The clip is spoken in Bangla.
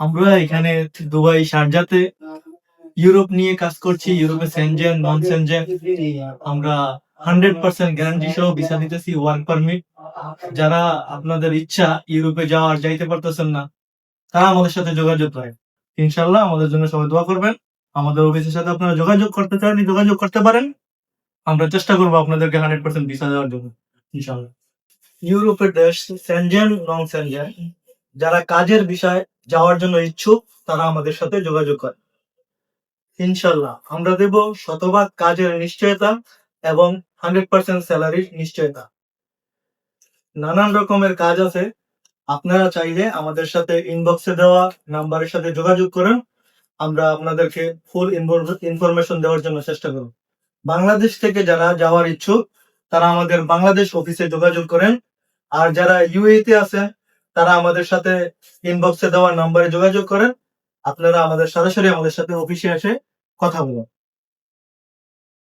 আমরা এখানে দুবাই শারজাতে ইউরোপ নিয়ে কাজ করছি, ইউরোপে সেনজেন নন সেনজেন আমরা হান্ড্রেড পার্সেন্ট গ্যারান্টি সহ ভিসা দিতেছি, ওয়ার্ক পারমিট। যারা আপনাদের ইচ্ছা ইউরোপে যাওয়ার যাইতে পারতেছেন না, তারা আমাদের সাথে যোগাযোগ করেন। ইনশাল্লাহ আমাদের জন্য সবাই দোয়া করবেন। আমাদের অফিসের সাথে আপনারা যোগাযোগ করতে চান, যোগাযোগ করতে পারেন। আমরা চেষ্টা করব আপনাদেরকে হান্ড্রেড পার্সেন্ট ভিসা দেওয়ার জন্য ইনশাল্লাহ ইউরোপের দেশ সেনজেন নন সেনজেন যারা কাজের বিষয়ে যাওয়ার জন্য ইচ্ছুক, তারা আমাদের সাথে যোগাযোগ করে। ইনশাল্লাহ আমরা দেব শতভাগ কাজের নিশ্চয়তা এবং হান্ড্রেড পার্সেন্ট স্যালারির নিশ্চয়তা। নানান রকমের কাজ আছে, আপনারা চাইলে আমাদের সাথে ইনবক্সে দেওয়া নাম্বারের সাথে যোগাযোগ করেন। আমরা আপনাদেরকে ফুল ইনফরমেশন দেওয়ার জন্য চেষ্টা করব। বাংলাদেশ থেকে যারা যাওয়ার ইচ্ছুক, তারা আমাদের বাংলাদেশ অফিসে যোগাযোগ করেন। আর যারা ইউএ তে আছেন তারা আমাদের সাথে ইনবক্সে দেওয়া নাম্বারে যোগাযোগ করেন। আপনারা আমাদের সরাসরি আমাদের সাথে অফিসে এসে কথা বলুন।